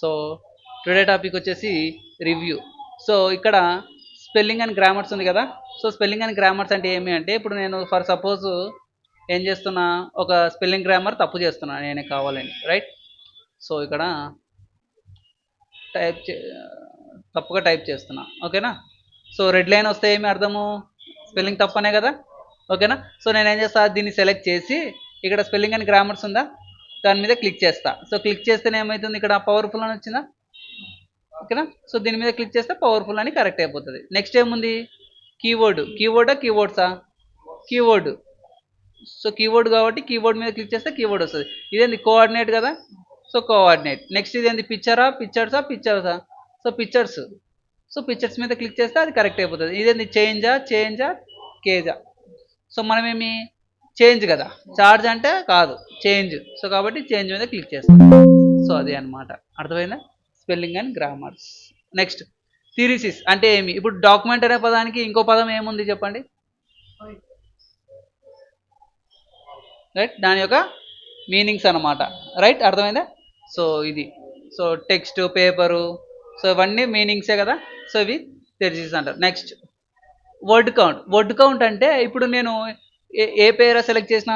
So today topic వచ్చేసి review. So ఇక్కడ spelling and grammars ఉంది కదా? సో స్పెల్లింగ్ అండ్ గ్రామర్స్ అంటే ఏమి? అంటే ఇప్పుడు నేను ఫర్ సపోజ్ ఏం చేస్తున్నా? ఒక స్పెల్లింగ్ గ్రామర్ తప్పు చేస్తున్నా నేనే కావాలని రైట్ సో ఇక్కడ టైప్ చే తప్పుగా టైప్ చేస్తున్నా ఓకేనా? సో రెడ్ లైన్ వస్తే ఏమి అర్థము? స్పెల్లింగ్ తప్పనే కదా? ఓకేనా? సో నేను ఏం చేస్తా? దీన్ని సెలెక్ట్ చేసి ఇక్కడ స్పెల్లింగ్ అండ్ గ్రామర్స్ ఉందా? దాని మీద క్లిక్ చేస్తా. సో క్లిక్ చేస్తేనే ఏమవుతుంది ఇక్కడ పవర్ఫుల్ అని వచ్చిందా? ఓకేనా? సో దీని మీద క్లిక్ చేస్తే పవర్ఫుల్ అని కరెక్ట్ అయిపోతుంది. నెక్స్ట్ ఏముంది? కీవర్డ్ కీవర్డా కీవర్డ్సా కీవర్డ్ సో కీవర్డ్ కాబట్టి కీవర్డ్ మీద క్లిక్ చేస్తే కీవర్డ్ వస్తుంది. ఇదేంది? కోఆర్డినేట్ కదా? సో కోఆర్డినేట్ నెక్స్ట్ ఇదేంది? పిక్చరా పిక్చర్సా పిక్చర్సా సో పిక్చర్స్ సో పిక్చర్స్ మీద క్లిక్ చేస్తే అది కరెక్ట్ అయిపోతుంది. ఇదేంది? చేంజా చేంజా కేజా సో మనమేమి? చేంజ్ కదా. చార్జ్ అంటే కాదు చేంజ్. సో కాబట్టి చేంజ్ మీద క్లిక్ చేస్తాం సో అదే అన్నమాట. అర్థమైందా? Spelling and grammars next thesaurus అంటే ఏమి? ఇప్పుడు డాక్యుమెంట్ అనే పదానికి ఇంకో పదం ఏముంది చెప్పండి? రైట్ దాని యొక్క మీనింగ్స్ అన్నమాట. రైట్ అర్థమైందా? సో ఇది. సో టెక్స్ట్ పేపరు సో ఇవన్నీ మీనింగ్సే కదా. సో ఇవి థిరిసిస్ అంటారు. Next word count word count అంటే ఇప్పుడు నేను ఏ ఏ పేరా సెలెక్ట్ చేసిన?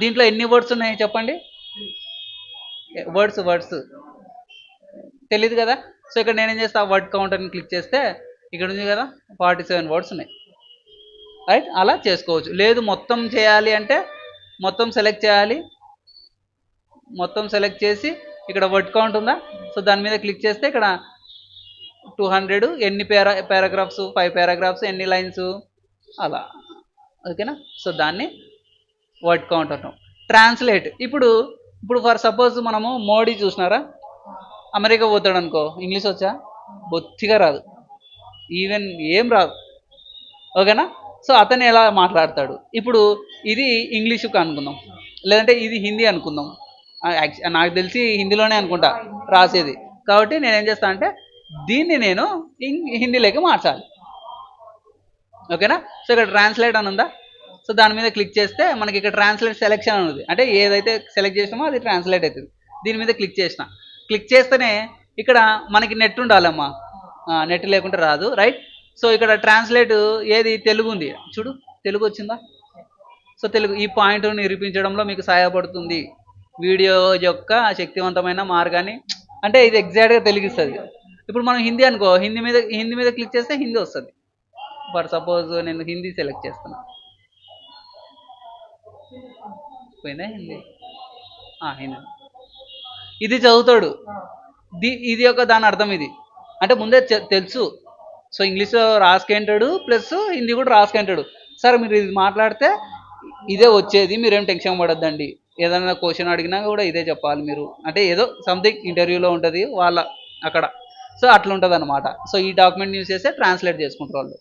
దీంట్లో ఎన్ని వర్డ్స్ ఉన్నాయి చెప్పండి? వర్డ్స్ వర్డ్స్ తెలియదు కదా? సో ఇక్కడ నేనేం చేస్తా? వర్డ్ కౌంటర్ని క్లిక్ చేస్తే ఇక్కడ ఉంది కదా? ఫార్టీ సెవెన్ వర్డ్స్ ఉన్నాయి. రైట్ అలా చేసుకోవచ్చు. లేదు మొత్తం చేయాలి అంటే మొత్తం సెలెక్ట్ చేయాలి. మొత్తం సెలెక్ట్ చేసి ఇక్కడ వర్డ్ కౌంట్ ఉందా? సో దాని మీద క్లిక్ చేస్తే ఇక్కడ టూ హండ్రెడ్ ఎన్ని పేరా పారాగ్రాఫ్స్ ఫైవ్ పారాగ్రాఫ్స్ ఎన్ని లైన్స్ అలా. ఓకేనా? సో దాన్ని వర్డ్ కౌంట్ అంటాం. ట్రాన్స్లేట్ ఇప్పుడు ఇప్పుడు ఫర్ సపోజ్ మనము మోడీ చూసినారా? అమెరికా పోతాడు అనుకో. ఇంగ్లీష్ వచ్చా? బొత్తిగా రాదు. ఈవెన్ ఏం రాదు. ఓకేనా? సో అతను ఎలా మాట్లాడతాడు? ఇప్పుడు ఇది ఇంగ్లీషుకు అనుకుందాం. లేదంటే ఇది హిందీ అనుకుందాం. నాకు తెలిసి హిందీలోనే అనుకుంటా రాసేది. కాబట్టి నేనేం ఏం చేస్తా అంటే దీన్ని నేను ఇంగ్- హిందీలోకి మార్చాలి. ఓకేనా? సో ఇక్కడ ట్రాన్స్లేట్ అని ఉందా? సో దాని మీద క్లిక్ చేస్తే మనకి ఇక్కడ ట్రాన్స్లేట్ సెలెక్షన్ అనేది ఉంది. అంటే ఏదైతే సెలెక్ట్ చేసినామో అది ట్రాన్స్లేట్ అవుతుంది. దీని మీద క్లిక్ చేసిన. క్లిక్ చేస్తేనే ఇక్కడ మనకి నెట్ ఉండాలమ్మా. నెట్ లేకుంటే రాదు రైట్ సో ఇక్కడ ట్రాన్స్లేట్ ఏది? తెలుగు ఉంది. చూడు తెలుగు వచ్చిందా? సో తెలుగు ఈ పాయింట్ నిరూపించడంలో మీకు సహాయపడుతుంది. వీడియో యొక్క శక్తివంతమైన మార్గాన్ని అంటే ఇది ఎగ్జాక్ట్గా తెలుగిస్తుంది ఇప్పుడు మనం హిందీ అనుకో హిందీ మీద హిందీ మీద క్లిక్ చేస్తే హిందీ వస్తుంది. ఫర్ సపోజ్ నేను హిందీ సెలెక్ట్ చేస్తున్నా. పోయిందా హిందీ? హిందీ. ఇది చదువుతాడు. ది ఇది యొక్క దాని అర్థం ఇది. అంటే ముందే తెలుసు. సో ఇంగ్లీష్లో రాసుకుంటాడు ప్లస్ హిందీ కూడా రాసుకుంటాడు. సార్ మీరు ఇది మాట్లాడితే ఇదే వచ్చేది మీరేం టెన్షన్ పడద్దండి. ఏదైనా క్వశ్చన్ అడిగినా కూడా ఇదే చెప్పాలి మీరు. అంటే ఏదో సంథింగ్ ఇంటర్వ్యూలో ఉంటుంది వాళ్ళ అక్కడ. సో అట్లా ఉంటుంది అనమాట సో ఈ డాక్యుమెంట్ యూస్ చేస్తే ట్రాన్స్లేట్ చేసుకుంటారు వాళ్ళు.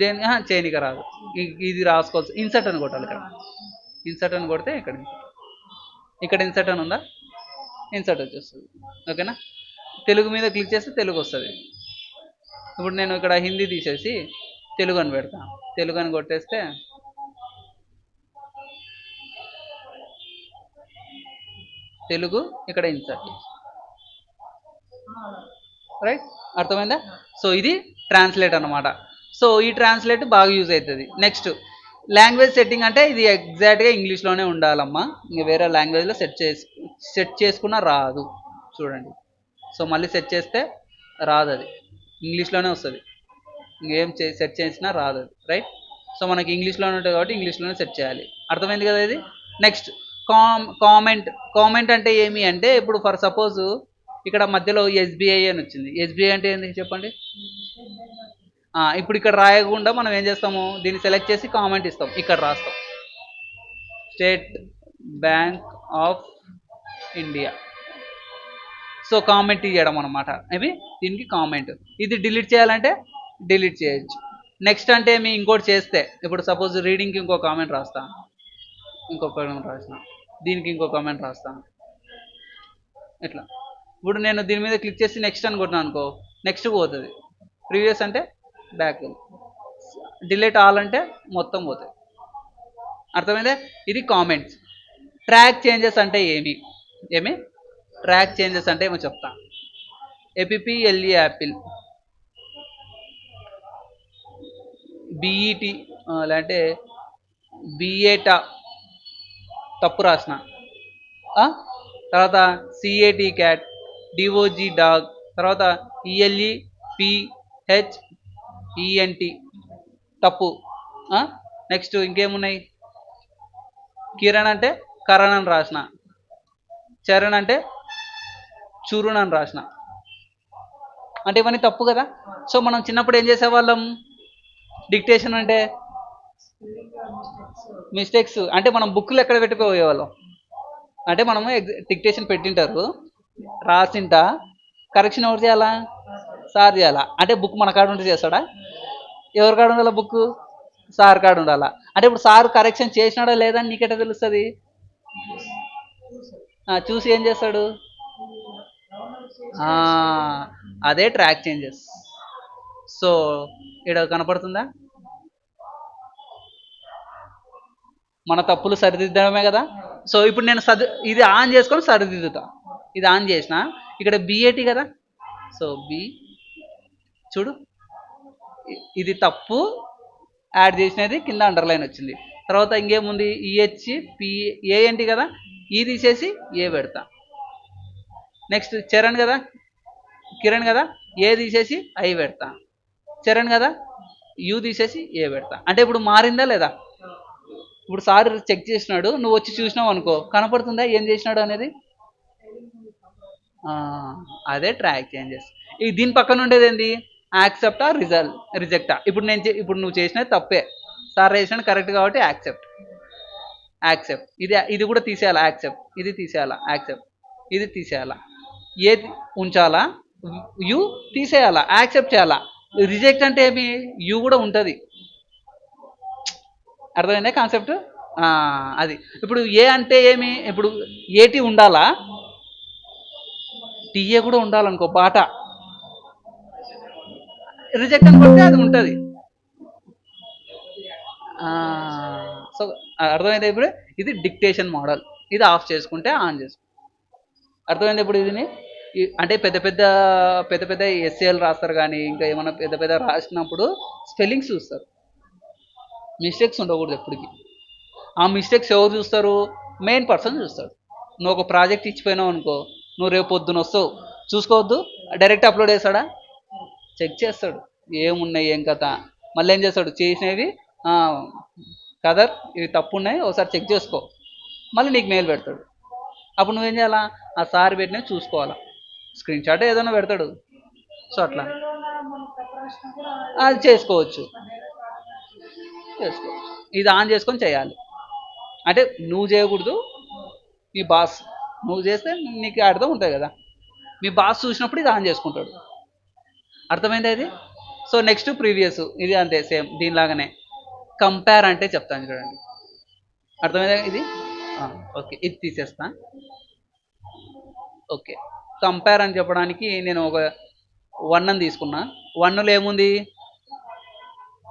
దేని చేయనిక రాదు. ఇది రాసుకోవచ్చు. ఇన్సర్ట్ అని కొట్టాలి ఇక్కడ. ఇన్సర్ట్ అని కొడితే ఇక్కడ. ఇక్కడ ఇన్సర్ట్ అని ఉందా? ఇన్సర్ట్ వచ్చేస్తుంది. ఓకేనా? తెలుగు మీద క్లిక్ చేస్తే తెలుగు వస్తుంది. ఇప్పుడు నేను ఇక్కడ హిందీ తీసేసి తెలుగు అని పెడతా. తెలుగు అని కొట్టేస్తే తెలుగు ఇక్కడ ఇన్సర్ట్. రైట్ అర్థమైందా? సో ఇది ట్రాన్స్లేట్ అన్నమాట. సో ఈ ట్రాన్స్లేట్ బాగా యూజ్ అవుతుంది నెక్స్ట్ లాంగ్వేజ్ సెట్టింగ్ అంటే ఇది ఎగ్జాక్ట్గా ఇంగ్లీష్లోనే ఉండాలమ్మా. ఇంకా వేరే లాంగ్వేజ్లో సెట్ చేసి సెట్ చేసుకున్న రాదు. చూడండి. సో మళ్ళీ సెట్ చేస్తే రాదు అది. ఇంగ్లీష్లోనే వస్తుంది. ఇంకేం చే సెట్ చేసినా రాదు అది. రైట్ సో మనకి ఇంగ్లీష్లోనే ఉంటుంది కాబట్టి ఇంగ్లీష్లోనే సెట్ చేయాలి. అర్థమైంది కదా ఇది? నెక్స్ట్ కామ్ కామెంట్ కామెంట్ అంటే ఏమి? అంటే ఇప్పుడు ఫర్ సపోజ్ ఇక్కడ మధ్యలో ఎస్బీఐ అని వచ్చింది. ఎస్బీఐ అంటే ఏంటి చెప్పండి. ఇప్పుడు ఇక్కడ రాయకుండా మనం ఏం చేస్తాము? దీన్ని సెలెక్ట్ చేసి కామెంట్ ఇస్తాం. ఇక్కడ రాస్తాం. State Bank of India so comment ఇవ్వడం అనమాట ఇవి దీనికి కామెంట్ ఇది డిలీట్ చేయాలంటే డిలీట్ చేయొచ్చు. నెక్స్ట్ అంటే మీ ఇంకోటి చేస్తే. ఇప్పుడు సపోజ్ రీడింగ్కి ఇంకో కామెంట్ రాస్తా. ఇంకో కామెంట్ రాసిన. దీనికి ఇంకో కామెంట్ రాస్తా. ఇట్లా ఇప్పుడు నేను దీని మీద క్లిక్ చేసి నెక్స్ట్ అని కొట్టినా అనుకో నెక్స్ట్ పోతుంది. ప్రీవియస్ అంటే బ్యాక్ డిలీట్ ఆల్ అంటే మొత్తం పోతుంది. అర్థమైందే? ఇది కామెంట్స్ ట్రాక్ చేంజెస్ అంటే ఏమి? ఏమి? ట్రాక్ చేంజెస్ అంటే ఏమో చెప్తా. ఎపిపిఎల్ఈ యాపిల్ బీఈటి లేదంటే బిఏటా తప్పు రాసిన. తర్వాత సిఏటి క్యాట్ డిఓజీ డాగ్ తర్వాత ఈఎల్ఈ పిహెచ్ ఈఎన్టి తప్పు. నెక్స్ట్ ఇంకేమున్నాయి? కిరణ్ అంటే కరణ్ అని రాసిన. చరణ్ అంటే చూరుణ్ అని రాసిన. అంటే ఇవన్నీ తప్పు కదా? సో మనం చిన్నప్పుడు ఏం చేసేవాళ్ళం? డిక్టేషన్ అంటే మిస్టేక్స్. అంటే మనం బుక్లు ఎక్కడ పెట్టిపోయేవాళ్ళం అంటే మనము డిక్టేషన్ పెట్టింటారు. రాసింటా? కరెక్షన్ ఎవరు చేయాలా? సార్ చేయాలా? అంటే బుక్ మన కాడ ఉంటే చేస్తాడా? ఎవరి కాడ ఉండాలా బుక్ సార్ కాడ ఉండాలా? అంటే ఇప్పుడు సార్ కరెక్షన్ చేసినాడా లేదా అని నీకెట తెలుస్తుంది? చూసి ఏం చేస్తాడు? ఆ, అదే ట్రాక్ చేంజెస్ సో ఇక్కడ కనపడుతుందా? మన తప్పులు సరిదిద్దడమే కదా? సో ఇప్పుడు నేను సరి ఇది ఆన్ చేసుకొని సరిదిద్దుతా. ఇది ఆన్ చేసిన. ఇక్కడ బిఏటి కదా? సో బి చూడు. ఇది తప్పు. యాడ్ చేసినది కింద అండర్లైన్ వచ్చింది. తర్వాత ఇంకేముంది? ఈహెచ్ పి ఏ ఏంటి కదా? ఈ తీసేసి ఏ పెడతా. నెక్స్ట్ చరణ్ కదా? కిరణ్ కదా? ఏ తీసేసి ఐ పెడతా. చరణ్ కదా? యూ తీసేసి ఏ పెడతా. అంటే ఇప్పుడు మారిందా లేదా? ఇప్పుడు సార్ చెక్ చేసినాడు. నువ్వు వచ్చి చూసినావు అనుకో. కనపడుతుందా? ఏం చేసినాడు అనేది? అదే ట్రాక్ చేంజెస్. ఈ దీని పక్కన ఉండేది ఏంది? యాక్సెప్టా రిజల్ట్ రిజెక్టా ఇప్పుడు నేను చే- ఇప్పుడు నువ్వు చేసినది తప్పే. సార్ చేసినది కరెక్ట్ కాబట్టి యాక్సెప్ట్. యాక్సెప్ట్. ఇది ఇది కూడా తీసేయాలా? యాక్సెప్ట్. ఇది తీసేయాలా? యాక్సెప్ట్. ఇది తీసేయాలా? ఏది ఉంచాలా? యు తీసేయాలా? యాక్సెప్ట్ చేయాలా? రిజెక్ట్ అంటే ఏమి? యు కూడా ఉంటుంది. అర్థమైందా కాన్సెప్ట్? అది. ఇప్పుడు ఏ అంటే ఏమి? ఇప్పుడు ఏటి ఉండాలా? టీఏ కూడా ఉండాలనుకో పాట. రిజెక్ట్ అని కొడితే అది ఉంటుంది. సో అర్థమైంది ఇప్పుడు? ఇది డిక్టేషన్ మోడల్ ఇది ఆఫ్ చేసుకుంటే ఆన్ చేసుకుంటే. అర్థమైంది ఇప్పుడు ఇది? అంటే పెద్ద పెద్ద పెద్ద పెద్ద ఎస్ఏలు రాస్తారు కానీ ఇంకా ఏమైనా పెద్ద పెద్ద రాసినప్పుడు స్పెల్లింగ్స్ చూస్తారు. మిస్టేక్స్ ఉండకూడదు ఎప్పటికీ. ఆ మిస్టేక్స్ ఎవరు చూస్తారు? మెయిన్ పర్సన్ చూస్తాడు. నువ్వు ఒక ప్రాజెక్ట్ ఇచ్చిపోయినావు అనుకో నువ్వు రేపు పొద్దున వస్తావు. చూసుకోవద్దు. డైరెక్ట్ అప్లోడ్ చేస్తాడా? చెక్ చేస్తాడు. ఏమున్నాయి ఏం కథ? మళ్ళీ ఏం చేస్తాడు? చేసినవి కదర్ ఇవి తప్పు ఉన్నాయి ఒకసారి చెక్ చేసుకో. మళ్ళీ నీకు మెయిల్ పెడతాడు. అప్పుడు నువ్వేం చేయాలా? ఆ సార్ పెట్టినవి చూసుకోవాలా? స్క్రీన్ షాట్ ఏదైనా పెడతాడు. సో అట్లా. అది చేసుకోవచ్చు. చేసుకోవచ్చు. ఇది ఆన్ చేసుకొని చేయాలి. అంటే నువ్వు చేయకూడదు ఈ బాస్ నువ్వు చేస్తే నీకు అర్థం ఉంటుంది కదా. మీ బాస్ చూసినప్పుడు ఇది ఆన్ చేసుకుంటాడు. అర్థమైంది ఇది? సో నెక్స్ట్ ప్రీవియస్ ఇది అంతే సేమ్ దీనిలాగానే. కంపేర్ అంటే చెప్తాను చూడండి. అర్థమైందా ఇది? ఓకే ఇది తీసేస్తా. ఓకే కంపేర్ అని చెప్పడానికి నేను ఒక వన్ అని తీసుకున్నా. వన్లో ఏముంది?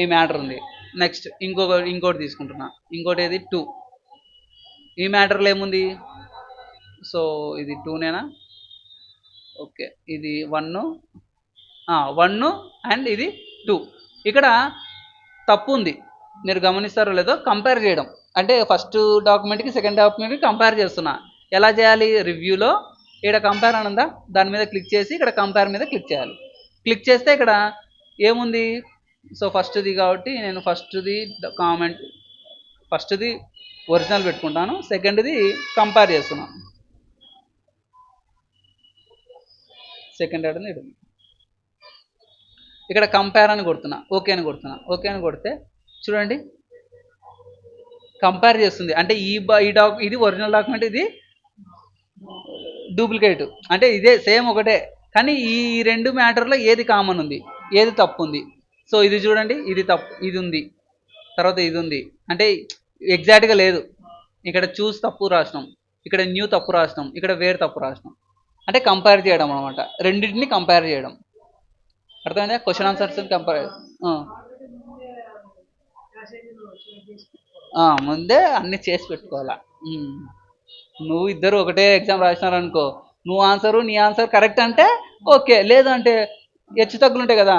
ఈ మ్యాటర్ ఉంది. నెక్స్ట్ ఇంకొక ఇంకోటి తీసుకుంటున్నా. ఇంకోటి ఏది? టూ ఈ మ్యాటర్లో ఏముంది? సో ఇది టూనేనా? ఓకే ఇది వన్ను. వన్ను అండ్ ఇది టూ. ఇక్కడ తప్పు ఉంది మీరు గమనిస్తారో లేదో కంపేర్ చేయడం. అంటే ఫస్ట్ డాక్యుమెంట్కి సెకండ్ డాక్యుమెంట్కి కంపేర్ చేస్తున్నా. ఎలా చేయాలి? రివ్యూలో. ఇక్కడ కంపేర్ అని ఉందా? దాని మీద క్లిక్ చేసి ఇక్కడ కంపేర్ మీద క్లిక్ చేయాలి. క్లిక్ చేస్తే ఇక్కడ ఏముంది? సో ఫస్ట్ది కాబట్టి నేను ఫస్ట్ది కామెంట్ ఫస్ట్ది ఒరిజినల్ పెట్టుకుంటాను. సెకండ్ది కంపేర్ చేస్తున్నాను సెకండ్ యాడ్ ఇది ఇక్కడ కంపేర్ అని కొడుతున్నా. ఓకే అని కొడుతున్నా. ఓకే అని కొడితే చూడండి. కంపేర్ చేస్తుంది. అంటే ఈ ఈ డాక్ ఇది ఒరిజినల్ డాక్యుమెంట్ ఇది డూప్లికేట్ అంటే ఇదే సేమ్ ఒకటే. కానీ ఈ రెండు మ్యాటర్లో ఏది కామన్ ఉంది? ఏది తప్పు ఉంది? సో ఇది చూడండి. ఇది తప్పు ఇది ఉంది. తర్వాత ఇది ఉంది. అంటే ఎగ్జాక్ట్గా లేదు. ఇక్కడ చూస్ తప్పు రాసినాం. ఇక్కడ న్యూ తప్పు రాసినాం. ఇక్కడ వేరు తప్పు రాసినాం. అంటే కంపేర్ చేయడం అనమాట రెండింటిని కంపేర్ చేయడం. అర్థమైందా? క్వశ్చన్ ఆన్సర్స్ కంపేర్ ముందే అన్ని చేసి పెట్టుకోవాలా. నువ్వు ఇద్దరు ఒకటే ఎగ్జామ్ రాసినారు అనుకో నువ్వు ఆన్సరు నీ ఆన్సర్ కరెక్ట్ అంటే ఓకే. లేదంటే హెచ్చు తగ్గులు ఉంటాయి కదా.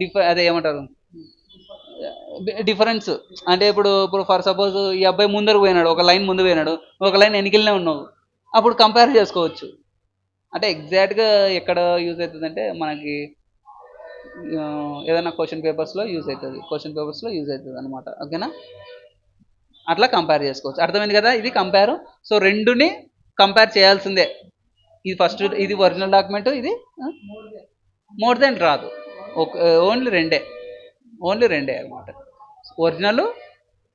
డిఫ అదే ఏమంటారు? డిఫరెన్స్. అంటే ఇప్పుడు ఇప్పుడు ఫర్ సపోజ్ ఈ అబ్బాయి ముందరకు పోయినాడు ఒక లైన్ ముందు పోయినాడు ఒక లైన్ వెనకలనే ఉన్నావు. అప్పుడు కంపేర్ చేసుకోవచ్చు. అంటే ఎగ్జాక్ట్గా ఎక్కడ యూజ్ అవుతుందంటే మనకి ఏదైనా క్వశ్చన్ పేపర్స్లో యూజ్ అవుతుంది. క్వశ్చన్ పేపర్స్లో యూజ్ అవుతుంది అనమాట ఓకేనా అట్లా కంపేర్ చేసుకోవచ్చు. అర్థమైంది కదా? ఇది కంపేర్ సో రెండుని కంపేర్ చేయాల్సిందే. ఇది ఫస్ట్ ఇది ఒరిజినల్ డాక్యుమెంట్ ఇది మోర్ దెన్ రాదు. ఓన్లీ రెండే. ఓన్లీ రెండే అనమాట ఒరిజినల్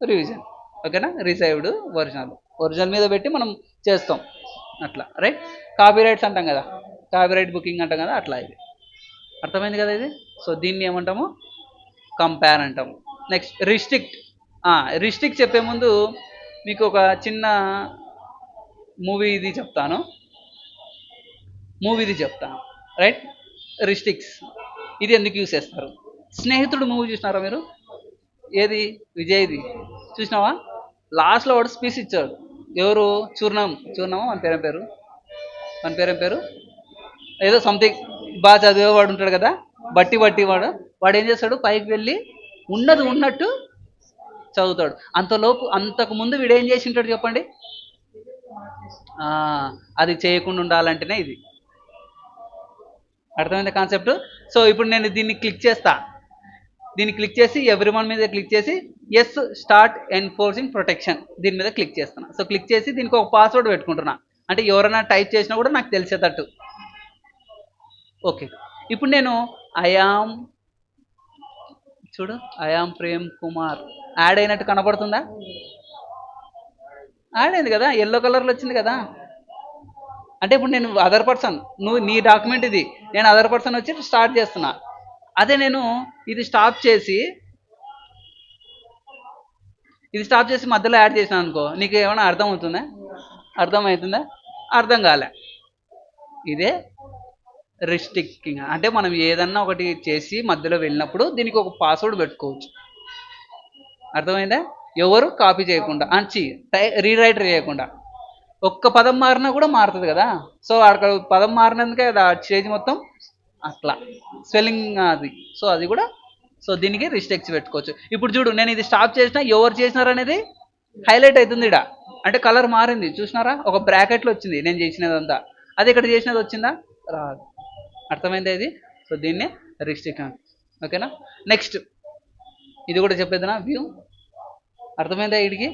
రివిజన్ ఓకేనా రిసైవ్డ్ ఒరిజినల్ ఒరిజినల్ మీద పెట్టి మనం చేస్తాం. అట్లా. రైట్ కాపీ రైట్స్ అంటాం కదా. కాపీ రైట్ బుకింగ్ అంటాం కదా అట్లా ఇది. అర్థమైంది కదా ఇది? సో దీన్ని ఏమంటాము? కంపేర్ అంటాము. నెక్స్ట్ రిస్ట్రిక్ట్ రిస్ట్రిక్ట్ చెప్పే ముందు మీకు ఒక చిన్న మూవీ ఇది చెప్తాను. మూవీది చెప్తాను. రైట్ రిస్ట్రిక్ట్స్ ఇది ఎందుకు యూస్ చేస్తారు? స్నేహితుడు మూవీ చూసినారా మీరు? ఏది? విజయ్ది. చూసినావా? లాస్ట్లో వాడు స్పీచ్ ఇచ్చాడు. ఎవరు? చూర్ణం. చూర్ణం అని పేరు పేరు? మన పేరు పేరు? ఏదో సంథింగ్ బాగా చదివేవాడు ఉంటాడు కదా? బట్టి బట్టి వాడు. వాడు ఏం చేస్తాడు? పైకి వెళ్ళి ఉన్నది ఉన్నట్టు చదువుతాడు. అంతలోపు అంతకు ముందు వీడు ఏం చేసి ఉంటాడు చెప్పండి? అది చేయకుండా ఉండాలంటేనే ఇది. అర్థమైంది కాన్సెప్ట్ సో ఇప్పుడు నేను దీన్ని క్లిక్ చేస్తా. దీన్ని క్లిక్ చేసి ఎవ్రీ వన్ మీద క్లిక్ చేసి ఎస్ స్టార్ట్ ఎన్ఫోర్సింగ్ ప్రొటెక్షన్ దీని మీద క్లిక్ చేస్తున్నా. సో క్లిక్ చేసి దీనికి ఒక పాస్వర్డ్ పెట్టుకుంటున్నా. అంటే ఎవరైనా టైప్ చేసినా కూడా నాకు తెలిసేటట్టు. ఓకే ఇప్పుడు నేను ఐఆమ్ చూడు ఐఆమ్ ప్రేమ్ కుమార్ యాడ్ అయినట్టు కనబడుతుందా? యాడ్ అయింది కదా? ఎల్లో కలర్లో వచ్చింది కదా? అంటే ఇప్పుడు నేను అదర్ పర్సన్ నువ్వు నీ డాక్యుమెంట్ ఇది. నేను అదర్ పర్సన్ వచ్చి స్టార్ట్ చేస్తున్నా. అదే నేను ఇది స్టాప్ చేసి ఇది స్టాప్ చేసి మధ్యలో యాడ్ చేసినా అనుకో నీకు ఏమైనా అర్థం అవుతుందా అర్థం అవుతుందా అర్థం కాలే. ఇదే రిస్ట్రిక్టింగ్ అంటే మనం ఏదన్నా ఒకటి చేసి మధ్యలో వెళ్ళినప్పుడు దీనికి ఒక పాస్వర్డ్ పెట్టుకోవచ్చు. అర్థమైందా? ఎవరు కాపీ చేయకుండా అంచి రీరైట్ చేయకుండా. ఒక్క పదం మారినా కూడా మారుతుంది కదా. సో అక్కడ పదం మారినందుకే అది ఆ స్టేజ్ మొత్తం అట్లా. స్పెల్లింగ్ అది. సో అది కూడా సో దీనికి రిస్టెక్స్ పెట్టుకోవచ్చు. ఇప్పుడు చూడు నేను ఇది స్టాప్ చేసినా ఎవరు చేసినారు అనేది హైలైట్ అవుతుంది ఇక్కడ అంటే కలర్ మారింది చూసినారా? ఒక బ్రాకెట్లో వచ్చింది నేను చేసినదంతా. అది ఇక్కడ చేసినది వచ్చిందా? రాదు. అర్థమైంది ఇది? సో దీన్ని రిస్ట్రిక్ట్ ఓకేనా? నెక్స్ట్ ఇది కూడా చెప్పేదినా? వ్యూ అర్థమైందా వీడికి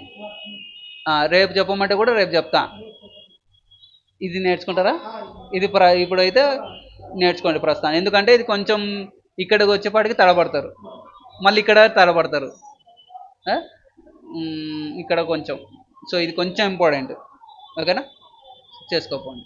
రేపు చెప్పమంటే కూడా రేపు చెప్తా. ఇది నేర్చుకుంటారా? ఇది ప్ర ఇప్పుడైతే నేర్చుకోండి ప్రస్తుతం ఎందుకంటే ఇది కొంచెం ఇక్కడికి వచ్చేపాటికి తడబడతారు. మళ్ళీ ఇక్కడ తడబడతారు. ఇక్కడ కొంచెం. సో ఇది కొంచెం ఇంపార్టెంట్ ఓకేనా? చేసుకోపోండి